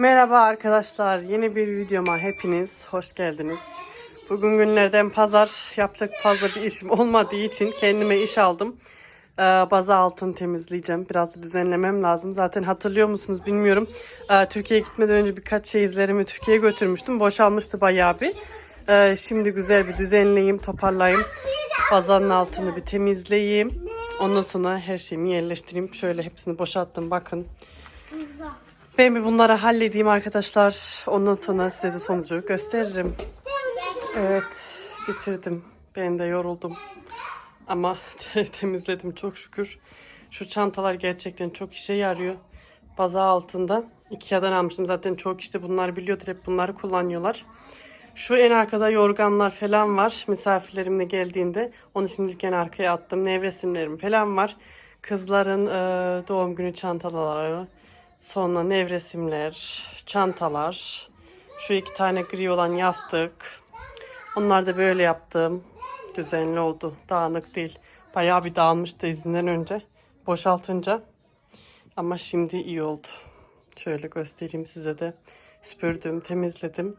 Merhaba arkadaşlar. Yeni bir videoma hepiniz hoş geldiniz. Bugün günlerden pazar yapacak fazla bir işim olmadığı için kendime iş aldım. Ee, baza altın temizleyeceğim. Biraz düzenlemem lazım. Zaten hatırlıyor musunuz bilmiyorum. Ee, Türkiye'ye gitmeden önce birkaç şey izlerimi Türkiye'ye götürmüştüm. Boşalmıştı bayağı bir. Ee, şimdi güzel bir düzenleyeyim, toparlayayım. Bazanın altını bir temizleyeyim. Ondan sonra her şeyimi yerleştireyim. Şöyle hepsini boşalttım bakın. Ben bir bunları halledeyim arkadaşlar. Ondan sonra size de sonucu gösteririm. Evet bitirdim. Ben de yoruldum. Ama temizledim çok şükür. Şu çantalar gerçekten çok işe yarıyor. Baza altında. Ikea'dan almıştım. Zaten çok işte bunlar biliyordur. Hep bunları kullanıyorlar. Şu en arkada yorganlar falan var. Misafirlerim de geldiğinde onu şimdilik en arkaya attım. Nevresimlerim falan var. Kızların e, doğum günü çantaları. Sonra nevresimler, çantalar. Şu iki tane gri olan yastık. Onlar da böyle yaptım. Düzenli oldu. Dağınık değil. Bayağı bir dağılmıştı izinden önce. Boşaltınca. Ama şimdi iyi oldu. Şöyle göstereyim size de. Süpürdüm, temizledim.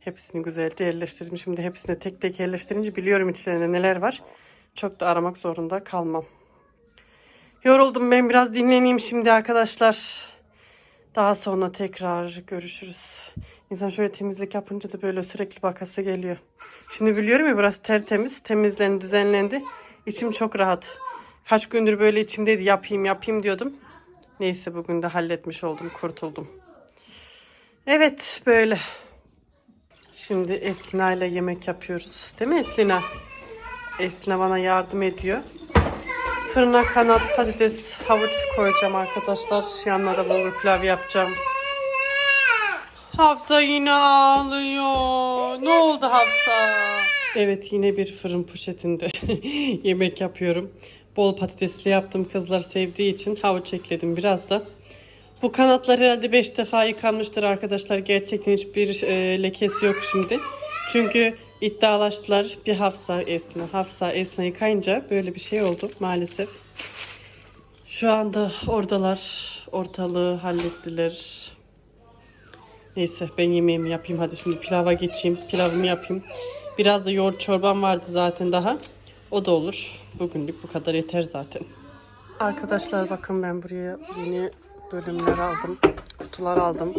Hepsini güzelce yerleştirdim. Şimdi hepsini tek tek yerleştirince biliyorum içlerinde neler var. Çok da aramak zorunda kalmam. Yoruldum ben biraz dinleneyim şimdi arkadaşlar. Daha sonra tekrar görüşürüz. İnsan şöyle temizlik yapınca da böyle sürekli bakası geliyor. Şimdi biliyorum ya burası tertemiz, temizlendi, düzenlendi. İçim çok rahat. Kaç gündür böyle içimdeydi yapayım yapayım diyordum. Neyse bugün de halletmiş oldum, kurtuldum. Evet böyle. Şimdi Eslina ile yemek yapıyoruz. Değil mi Eslina? Eslina bana yardım ediyor. Fırına kanat, patates, havuç koyacağım arkadaşlar. Yanına da bulgur pilav yapacağım. Hafsa yine ağlıyor. Ne oldu Hafsa? Evet yine bir fırın poşetinde yemek yapıyorum. Bol patatesli yaptım kızlar sevdiği için havuç ekledim biraz da. Bu kanatlar herhalde 5 defa yıkanmıştır arkadaşlar. Gerçekten hiçbir e, lekesi yok şimdi. Çünkü iddialaştılar bir Hafsa Esna, Hafsa Esna yıkayınca böyle bir şey oldu maalesef. Şu anda oradalar. Ortalığı hallettiler. Neyse ben yemeğimi yapayım. Hadi şimdi pilava geçeyim. Pilavımı yapayım. Biraz da yoğurt çorbam vardı zaten daha. O da olur. Bugünlük bu kadar yeter zaten. Arkadaşlar bakın ben buraya yeni bölümler aldım. Kutular aldım.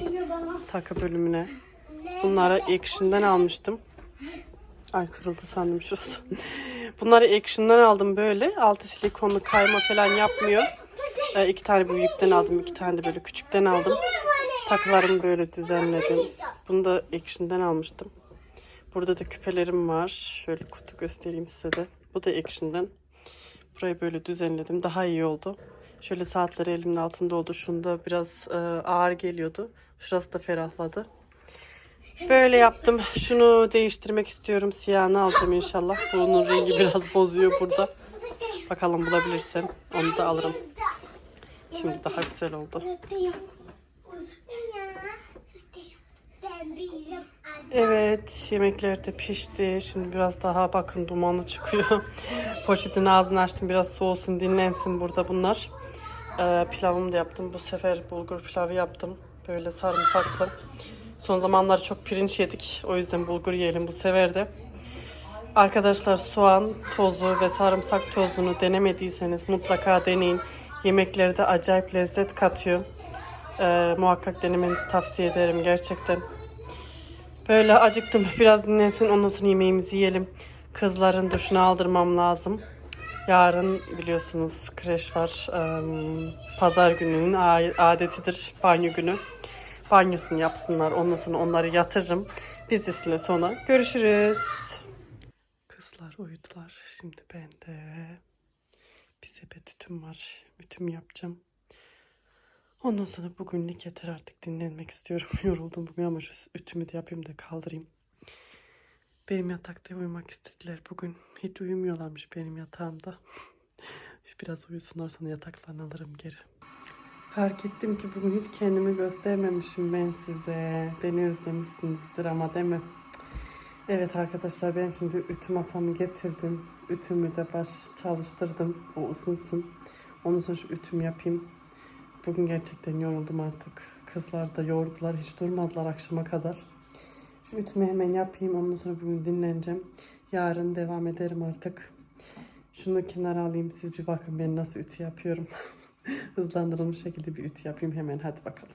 Takı bölümüne. Bunları Action'dan almıştım. Ay kırıldı sandım şurası. Bunları Action'dan aldım böyle. Altı silikonlu kayma falan yapmıyor. Ee, iki tane büyükten aldım. iki tane de böyle küçükten aldım. Takılarımı böyle düzenledim. Bunu da Action'dan almıştım. Burada da küpelerim var. Şöyle kutu göstereyim size de. Bu da Action'dan. Burayı böyle düzenledim. Daha iyi oldu. Şöyle saatleri elimin altında oldu. Şunda biraz e, ağır geliyordu. Şurası da ferahladı. Böyle yaptım. Şunu değiştirmek istiyorum. Siyahını alacağım inşallah. Bunun rengi biraz bozuyor burada. Bakalım bulabilirsem onu da alırım. Şimdi daha güzel oldu. Evet yemekler de pişti. Şimdi biraz daha bakın dumanı çıkıyor. Poşetin ağzını açtım biraz soğusun dinlensin burada bunlar. Ee, pilavımı da yaptım. Bu sefer bulgur pilavı yaptım. Böyle sarımsaklı. Son zamanlar çok pirinç yedik. O yüzden bulgur yiyelim bu sefer de. Arkadaşlar soğan tozu ve sarımsak tozunu denemediyseniz mutlaka deneyin. Yemeklerde acayip lezzet katıyor. Ee, muhakkak denemenizi tavsiye ederim gerçekten. Böyle acıktım. Biraz dinlensin. Ondan sonra yemeğimizi yiyelim. Kızların duşunu aldırmam lazım. Yarın biliyorsunuz kreş var. Ee, Pazar gününün adetidir banyo günü. Banyosunu yapsınlar. Ondan sonra onları yatırırım. Dizisine sonra görüşürüz. Kızlar uyudular. Şimdi ben de bir sepet ütüm var. Ütüm yapacağım. Ondan sonra bugünlük yeter artık dinlenmek istiyorum. Yoruldum bugün ama şu ütümü de yapayım da kaldırayım. Benim yatakta uyumak istediler bugün. Hiç uyumuyorlarmış benim yatağımda. Biraz uyusunlar sonra yataklarını alırım geri. Fark ettim ki bugün hiç kendimi göstermemişim ben size. Beni özlemişsinizdir ama değil mi? Evet arkadaşlar ben şimdi ütü masamı getirdim. Ütümü de baş çalıştırdım. O ısınsın. Ondan sonra şu ütümü yapayım. Bugün gerçekten yoruldum artık. Kızlar da yordular. Hiç durmadılar akşama kadar. Şu ütümü hemen yapayım. Ondan sonra bugün dinleneceğim. Yarın devam ederim artık. Şunu kenara alayım. Siz bir bakın ben nasıl ütü yapıyorum. Hızlandırılmış şekilde bir ütü yapayım hemen. Hadi bakalım.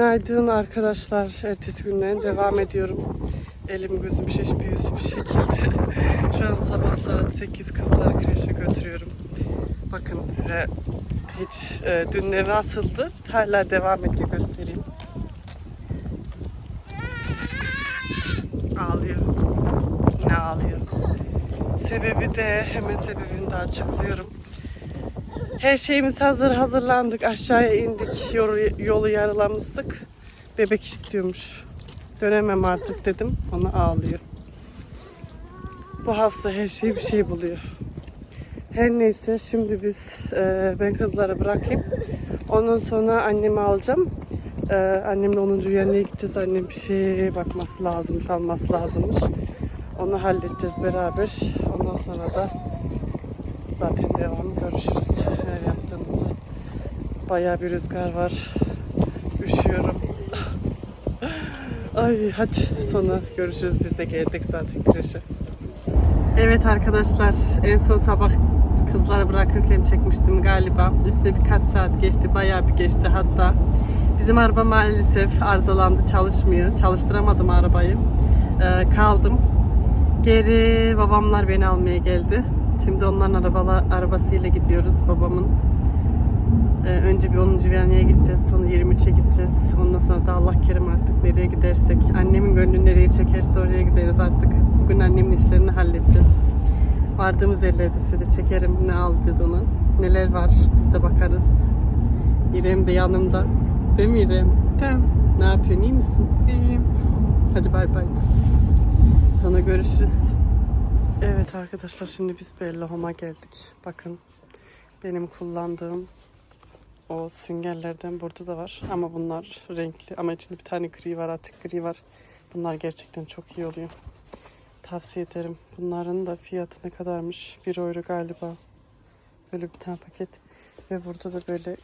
Günaydın arkadaşlar. Ertesi günden devam ediyorum. Elim gözüm şiş bir şekilde. Şu an sabah saat 8 kızları kreşe götürüyorum. Bakın size hiç e, dün ne nasıldı hala devam ediyor göstereyim. Ağlıyor. Yine ağlıyor. Sebebi de hemen sebebini de açıklıyorum. Her şeyimiz hazır hazırlandık. Aşağıya indik. Yolu, yolu yarılamıştık. Bebek istiyormuş. Dönemem artık dedim. Ona ağlıyor. Bu hafta her şey bir şey buluyor. Her neyse şimdi biz e, ben kızları bırakayım. Ondan sonra annemi alacağım. E, annemle 10. yerine gideceğiz. Annem bir şey bakması lazımmış, alması lazımmış. Onu halledeceğiz beraber. Ondan sonra da zaten devamı görüşürüz. Bayağı bir rüzgar var. Üşüyorum. Ay hadi sonra görüşürüz. Biz de geldik zaten kreşe. Evet arkadaşlar en son sabah kızları bırakırken çekmiştim galiba. Üstüne birkaç saat geçti. Bayağı bir geçti hatta. Bizim araba maalesef arızalandı çalışmıyor. Çalıştıramadım arabayı. Ee, kaldım. Geri babamlar beni almaya geldi. Şimdi onların arabala, arabasıyla gidiyoruz babamın. Ee, önce bir 10. Viyana'ya gideceğiz. Sonra 23'e gideceğiz. Ondan sonra da Allah kerim artık nereye gidersek. Annemin gönlü nereye çekerse oraya gideriz artık. Bugün annemin işlerini halledeceğiz. Vardığımız yerlerde size de çekerim ne aldığını. Neler var biz de bakarız. İrem de yanımda. Değil mi İrem? Tamam. Ne yapıyorsun iyi misin? İyiyim. Hadi bay bay. Sonra görüşürüz. Evet arkadaşlar şimdi biz Bella Home'a geldik. Bakın benim kullandığım o süngerlerden burada da var. Ama bunlar renkli. Ama içinde bir tane gri var, açık gri var. Bunlar gerçekten çok iyi oluyor. Tavsiye ederim. Bunların da fiyatı ne kadarmış? 1 euro galiba. Böyle bir tane paket. Ve burada da böyle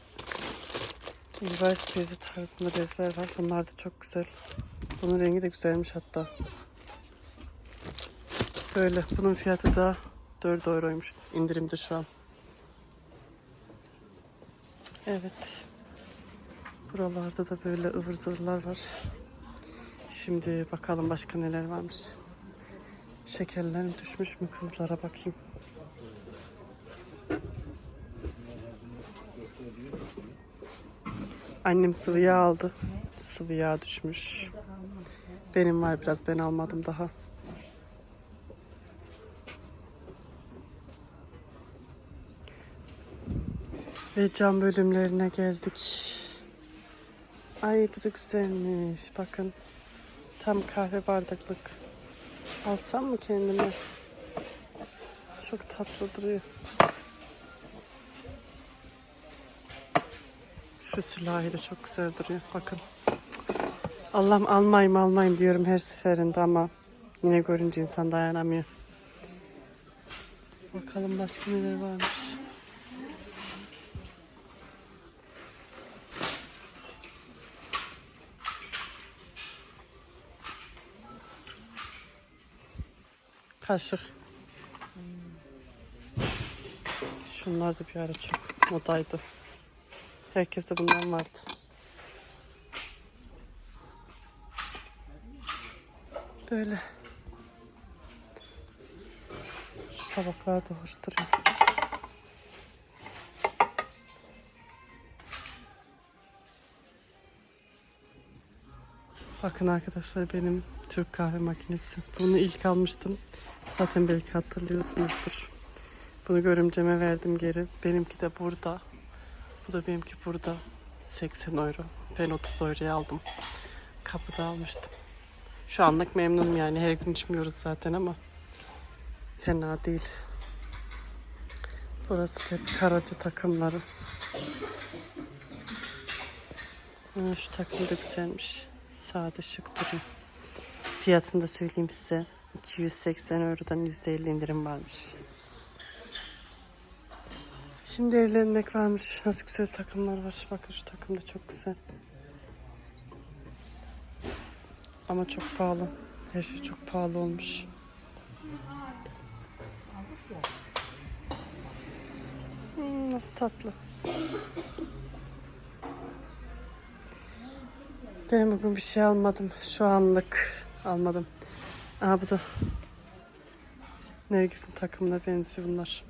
Levi's bezi tarzında bezler var. Bunlar da çok güzel. Bunun rengi de güzelmiş hatta. Böyle. Bunun fiyatı da 4 euroymuş indirimde şu an. Evet. Buralarda da böyle ıvır zıvırlar var. Şimdi bakalım başka neler varmış. Şekerlerim düşmüş mü kızlara bakayım. Annem sıvı yağ aldı. Sıvı yağ düşmüş. Benim var biraz ben almadım daha. Ve cam bölümlerine geldik. Ay bu da güzelmiş. Bakın. Tam kahve bardaklık. Alsam mı kendime? Çok tatlı duruyor. Şu sülahi de çok güzel duruyor. Bakın. Allah'ım almayayım almayayım diyorum her seferinde ama Yine görünce insan dayanamıyor. Bakalım başka neler varmış. Kaşık. Şunlar da bir ara çok modaydı. Herkese bundan vardı. Böyle. Şu tabaklar da hoş duruyor. Bakın arkadaşlar benim Türk kahve makinesi. Bunu ilk almıştım. Zaten belki hatırlıyorsunuzdur. Bunu görümceme verdim geri. Benimki de burada. Bu da benimki burada. 80 euro. Ben 30 euroya aldım. Kapıda almıştım. Şu anlık memnunum yani. Her gün içmiyoruz zaten ama fena değil. Burası da karacı takımları. Şu takım da güzelmiş. Sade şık duruyor. Fiyatını da söyleyeyim size. 280 Euro'dan %50 indirim varmış. Şimdi evlenmek varmış. Nasıl güzel takımlar var. Bakın şu takım da çok güzel. Ama çok pahalı. Her şey çok pahalı olmuş. Hmm, nasıl tatlı. Ben bugün bir şey almadım. Şu anlık almadım. Aa bu da Nergis'in takımına benziyor bunlar.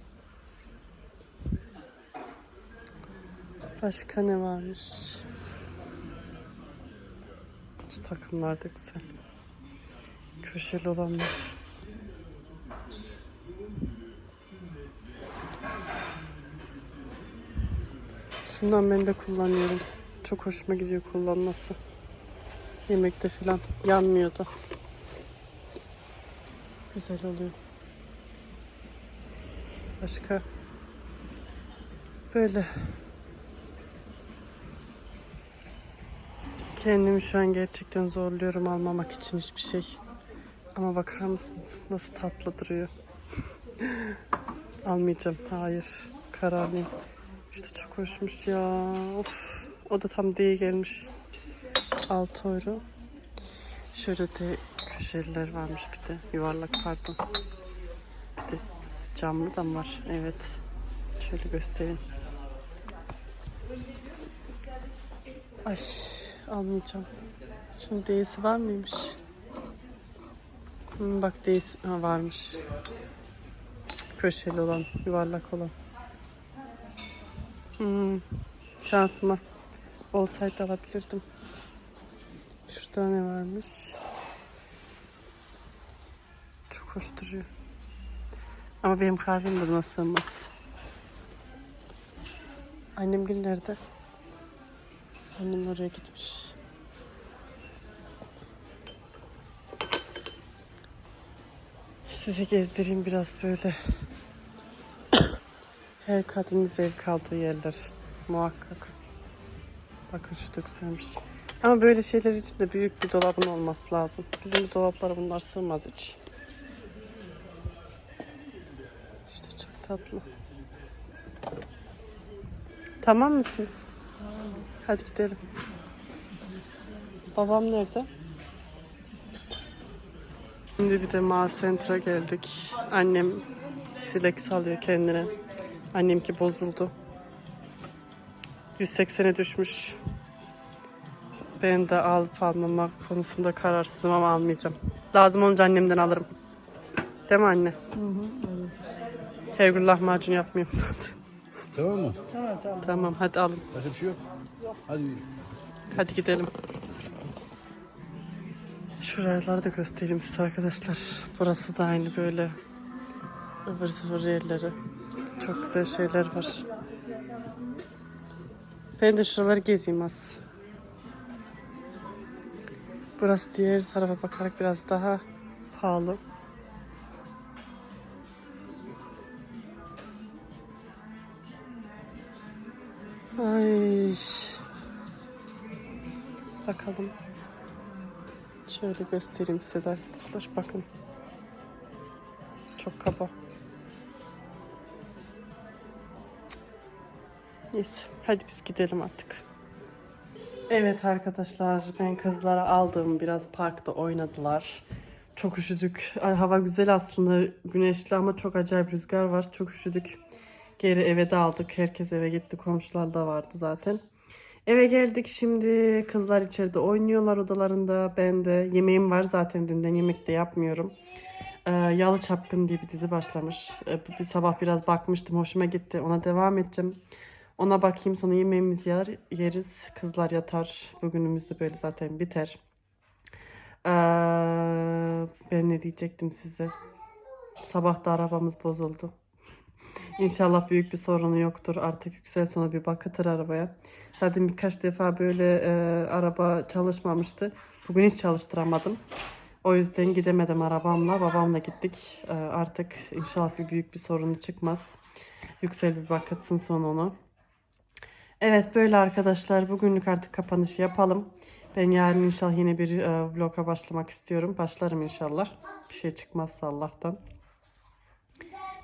Başka ne varmış? Şu takımlar da güzel. Köşeli olanlar. Şundan ben de kullanıyorum. Çok hoşuma gidiyor kullanması. Yemekte falan yanmıyor da. Güzel oluyor. Başka böyle kendimi şu an gerçekten zorluyorum almamak için hiçbir şey. Ama bakar mısınız nasıl tatlı duruyor. Almayacağım. Hayır. Kararlıyım. İşte çok hoşmuş ya. Of. O da tam diye gelmiş. 6 euro. Şöyle de köşeliler varmış bir de. Yuvarlak pardon. Bir de camlı da var? Evet. Şöyle göstereyim. Ay almayacağım. Şunun D'si var mıymış? Hmm, bak D'si ha, varmış. Köşeli olan, yuvarlak olan. Hmm, şansıma olsaydı alabilirdim. Şurada ne varmış? Duruyor. Ama benim kahvem de sığmaz. Annem gün nerede? Annem oraya gitmiş. Size gezdireyim biraz böyle. Her kadının zevk aldığı yerler. Muhakkak. Bakın şu da güzelmiş. Ama böyle şeyler için de büyük bir dolabın olması lazım. Bizim bu dolaplara bunlar sığmaz hiç. Tatlı. Tamam mısınız? Hadi gidelim. Babam nerede? Şimdi bir de Ma Center'a geldik. Annem silek salıyor kendine. Annemki bozuldu. 180'e düşmüş. Ben de alıp almama konusunda kararsızım ama almayacağım. Lazım olunca annemden alırım. Değil mi anne? Hı hı. Her gün lahmacun yapmıyorum zaten. Tamam mı? Tamam hadi alın. Başka bir şey yok. Hadi. Hadi gidelim. Şuraları da göstereyim size arkadaşlar. Burası da aynı böyle ıvır zıvır yerleri. Çok güzel şeyler var. Ben de şuraları gezeyim az. Burası diğer tarafa bakarak biraz daha pahalı. Ay. Bakalım. Şöyle göstereyim size arkadaşlar. Bakın. Çok kaba. Neyse. Hadi biz gidelim artık. Evet arkadaşlar ben kızlara aldım. Biraz parkta oynadılar. Çok üşüdük. Ay, hava güzel aslında. Güneşli ama çok acayip rüzgar var. Çok üşüdük. Geri eve de aldık. Herkes eve gitti. Komşular da vardı zaten. Eve geldik şimdi. Kızlar içeride oynuyorlar odalarında. Ben de yemeğim var zaten dünden yemek de yapmıyorum. Ee, Yalı Çapkın diye bir dizi başlamış. Ee, bir sabah biraz bakmıştım. Hoşuma gitti. Ona devam edeceğim. Ona bakayım sonra yemeğimizi yer, yeriz. Kızlar yatar. Bugünümüz de böyle zaten biter. Ee, ben ne diyecektim size? Sabah da arabamız bozuldu. İnşallah büyük bir sorunu yoktur. Artık Yüksel sonra bir bakıtır arabaya. Zaten birkaç defa böyle e, araba çalışmamıştı. Bugün hiç çalıştıramadım. O yüzden gidemedim arabamla. Babamla gittik. E, artık inşallah bir büyük bir sorunu çıkmaz. Yüksel bir bakıtsın son onu. Evet böyle arkadaşlar bugünlük artık kapanışı yapalım. Ben yarın inşallah yine bir e, vloga başlamak istiyorum. Başlarım inşallah. Bir şey çıkmazsa Allah'tan.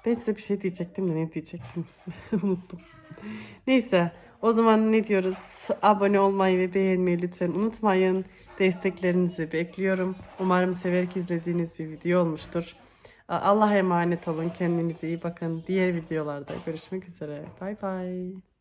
Ben size bir şey diyecektim de ne diyecektim unuttum. Neyse o zaman ne diyoruz? Abone olmayı ve beğenmeyi lütfen unutmayın. Desteklerinizi bekliyorum. Umarım severek izlediğiniz bir video olmuştur. Allah'a emanet olun. Kendinize iyi bakın. Diğer videolarda görüşmek üzere. Bay bay.